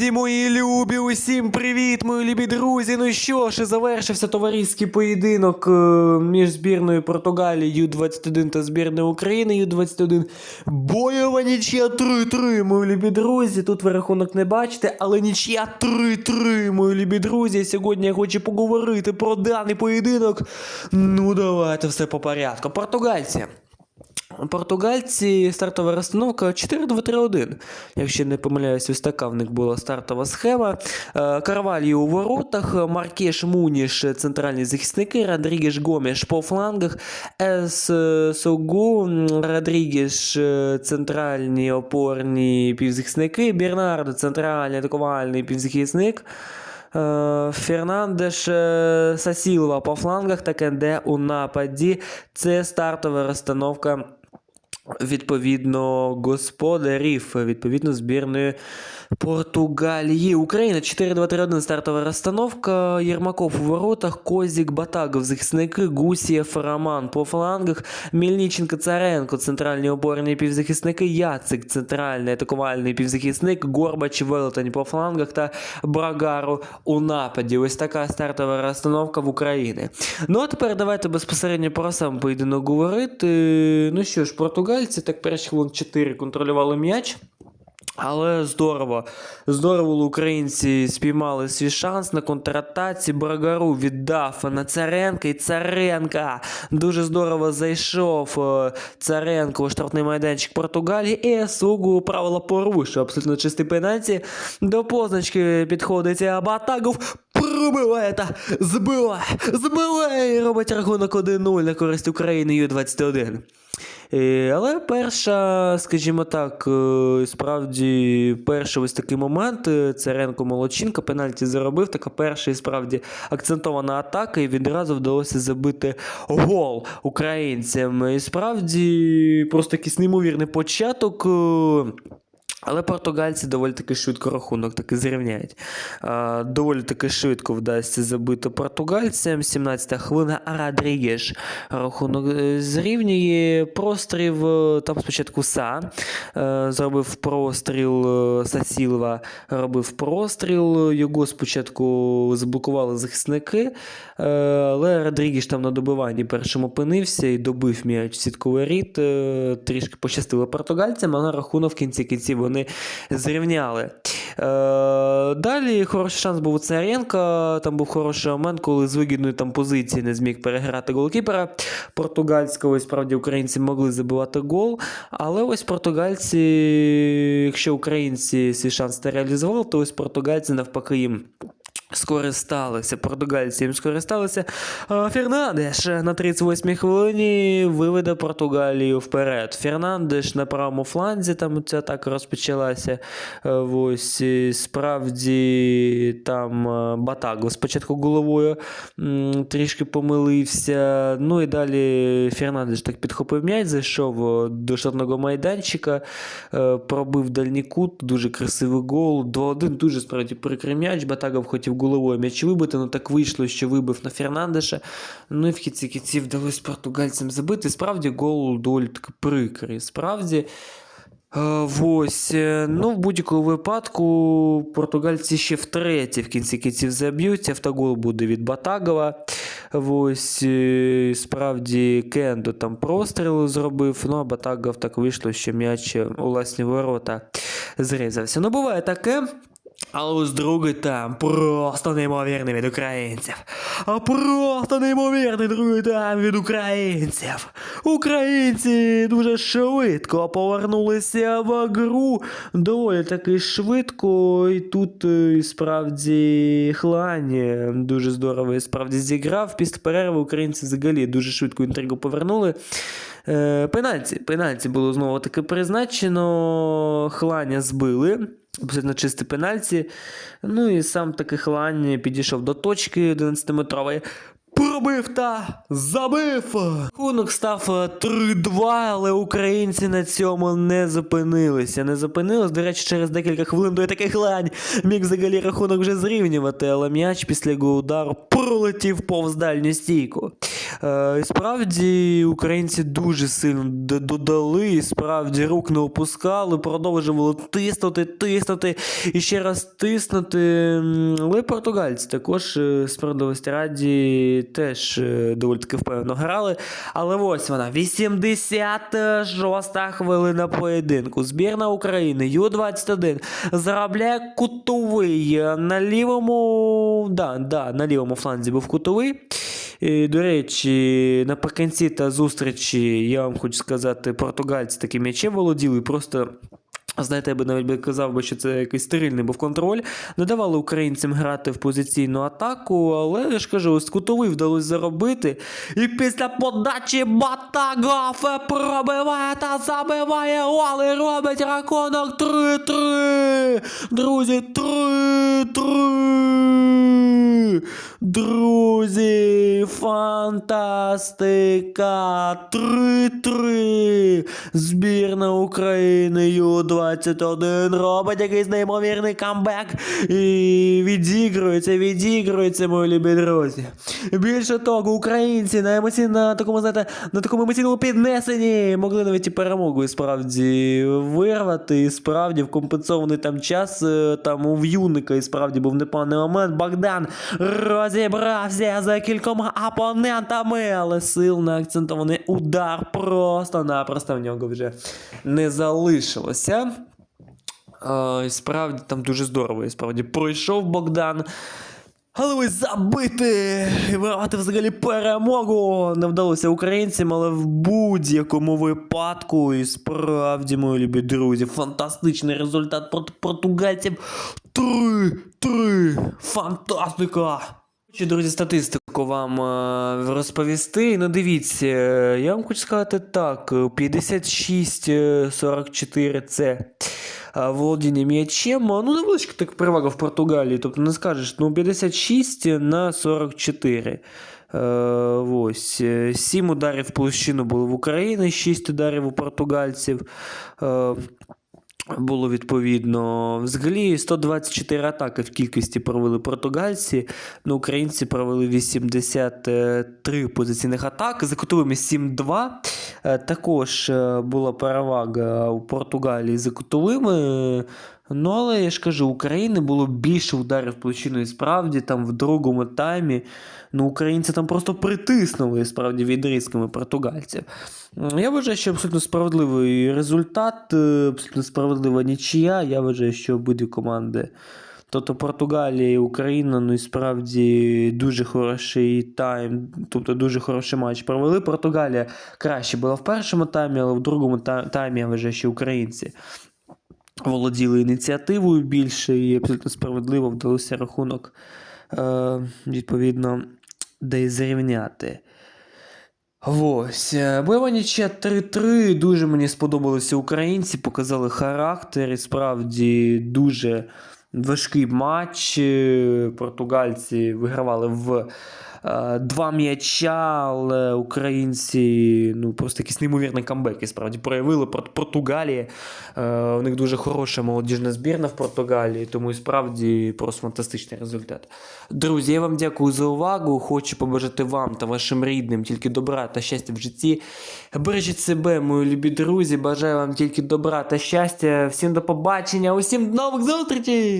Друзі, мої любі, усім привіт, мої любі друзі. Ну що ж, і завершився товариський поєдинок е, між збірною Португалії Ю-21 та збірною України Ю-21. Бойова нічия 3-3, мої любі друзі. Тут ви рахунок не бачите, але нічия 3-3, мої любі друзі. Сьогодні я хочу поговорити про даний поєдинок. Ну, давайте все по порядку. Португальці. Португальці стартова розстановка 4-2-3-1. Якщо не помиляюсь, ось була стартова схема. Е, Карвалій у воротах, Маркеш Муніш, центральні захисники, Родрігеш Гомеш по флангах, Ес е, Согу, Родрігеш, е, центральні опорні півзахисники, Бернардо, центральний атакувальний півзахисник. Фернандеш Сасілова по флангах та Кенде у нападі. Це стартова розстановка відповідно господарів, відповідно збірної Португалії. Україна 4-2-3-1 стартова розстановка. Єрмаков у воротах, Козік, Батагов, захисники, Гусєв, Роман по флангах, Мільниченко, Царенко, центральні опорні півзахисники, Яцик, центральний атакувальний півзахисник, Горбач, Велетень по флангах та Брагару у нападі. Ось така стартова розстановка в Україні. Ну а тепер давайте безпосередньо про сам поєдинок говорити. Ну що ж, португальці так перші хвилин 4 контролювали м'яч. Але здорово. Здорово українці спіймали свій шанс на контратаці. Брагару віддав на Царенка і Царенка. Дуже здорово зайшов е, Царенко у штрафний майданчик Португалії. І Сугу правила порушив. Абсолютно чистий пенальті. До позначки підходить Батагов. Пробиває та збиває, збиває і робить рахунок 1-0 на користь України Ю-21. Е, Але перша, скажімо так, е, справді перший ось такий момент. е, Царенко Молодчинка пенальті заробив. Така перша і справді акцентована атака, і відразу вдалося забити гол українцям. І справді просто якийсь неймовірний початок. Але португальці доволі таки швидко рахунок таки зрівняють. Доволі таки швидко вдасться забити португальцям. 17-та хвилина Родрігеш рахунок е, зрівнює. Прострів е, там спочатку Са е, зробив простріл Сасілова, робив простріл. Його спочатку заблокували захисники, але Родрігеш там на добиванні першим опинився і добив м'яч сітковий рід. Трішки пощастило португальцям, але рахунок в кінці кінців вони зрівняли. Е, далі хороший шанс був у Царенка. Там був хороший момент, коли з вигідної там позиції не зміг переграти голкіпера португальського. І справді українці могли забивати гол. Але ось португальці, якщо українці свій шанс не реалізували, то ось португальці навпаки їм. Скористалися, португальці їм скористалися. Фернандеш на 38-й хвилині виведе Португалію вперед. Фернандеш на правому фланзі, там ця атака розпочалася. Е, Ось справді там е, Батаго спочатку головою трішки помилився. Ну і далі Фернандеш так підхопив м'яч, зайшов е, до штатного майданчика, пробив дальній кут, дуже красивий гол. 2-1 дуже справді прикрий м'яч. Батагов хотів головою м'яч вибити, але так вийшло, що вибив на Фернандеша. Ну і в кінці кінців вдалося португальцям забити. Справді гол доволі таки прикрий. Справді. Е, Ось, е, ну, в будь-якому випадку португальці ще втретє в кінці кінців заб'ють. Автогол буде від Батагова. Ось, е, справді, Кендо там простріл зробив, ну а Батагов так вийшло, що м'яч у власні ворота зрізався. Ну, буває таке. Але ось другий там просто неймовірний від українців. А просто неймовірний другий там від українців. Українці дуже швидко повернулися в гру. Доволі таки швидко. І тут е, і справді Хлань дуже здорово і справді зіграв. Після перерви українці взагалі дуже швидко інтригу повернули. Е, Пенальті. Пенальті було знову таки призначено. Хланя збили. Абсолютно чисті пенальті. Ну і сам таки Хлань підійшов до точки 11-метрової. Пробив та забив. Рахунок став е, 3-2, але українці на цьому не зупинилися. Не зупинились. До речі, через декілька хвилин той такий хлань міг взагалі рахунок вже зрівнювати, але м'яч після його удару пролетів повз дальню стійку. Е, і справді українці дуже сильно додали, і справді рук не опускали, продовжували тиснути, тиснути і ще раз тиснути. Але португальці також е, справедливості раді теж е, доволі таки впевнено грали. Але ось вона, 86 хвилина поєдинку. Збірна України Ю-21 заробляє кутовий на лівому. Да, да, на лівому фланзі був кутовий. І, до речі, наприкінці та зустрічі, я вам хочу сказати, португальці таким м'ячем володіли. Просто, знаєте, я би навіть би казав би, що це якийсь стерильний був контроль. Не давали українцям грати в позиційну атаку, але я ж кажу, ось кутовий вдалося заробити. І після подачі Батагофе пробиває та забиває гол і робить рахунок 3-3. Друзі, 3-3. Друзі, фантастика! 3-3! Збірна України Ю-21 робить якийсь неймовірний камбек і відігрується, відігрується, мої любі друзі. Більше того, українці на емоційно, на такому, знаєте, на такому емоційному піднесенні могли навіть і перемогу і справді вирвати, і справді в компенсований там час е, там у в'юника і справді був непоганий момент. Богдан розібрався за кількома опонентами, але сил на акцентований удар просто-напросто в нього вже не залишилося. Е, і справді там дуже здорово, і справді пройшов Богдан. Але ось забити і вирвати взагалі перемогу не вдалося українцям, але в будь-якому випадку, і справді, мої любі друзі, фантастичний результат проти португальців. 3-3. Фантастика! Хочу, друзі, статистику вам е, розповісти. Ну, дивіться, е, я вам хочу сказати так: 56-44 це володіння м'ячем. Ну, невеличка так перевага в Португалії. Тобто не скажеш, ну 56 на 44. Е, ось. 7 ударів площину було в Україні, 6 ударів у португальців. Е, було відповідно. Взагалі 124 атаки в кількості провели португальці. Ну, українці провели 83 позиційних атаки, за кутовими 7-2. Е, Також е, була перевага у Португалії за кутовими. Ну, але я ж кажу, України було більше ударів площиною справді там в другому таймі. Ну, українці там просто притиснули справді відрізками португальців. Я вважаю, що абсолютно справедливий результат, е, абсолютно справедлива нічия. Я вважаю, що обидві команди. Тобто Португалія і Україна, ну і справді дуже хороший тайм, тобто дуже хороший матч провели. Португалія краще була в першому таймі, але в другому таймі вважаю, що українці володіли ініціативою більше і абсолютно справедливо вдалося рахунок е, відповідно де зрівняти. Ось. е, Бойова нічия 3-3. Дуже мені сподобалися українці, показали характер і справді дуже важкий матч. Е, Португальці вигравали в е, два м'яча, але українці ну, просто якісь неймовірні камбеки справді проявили проти Португалії. Е, у них дуже хороша молодіжна збірна в Португалії, тому і справді просто фантастичний результат. Друзі, я вам дякую за увагу. Хочу побажати вам та вашим рідним тільки добра та щастя в житті. Бережіть себе, мої любі друзі. Бажаю вам тільки добра та щастя. Всім до побачення, усім до нових зустрічей!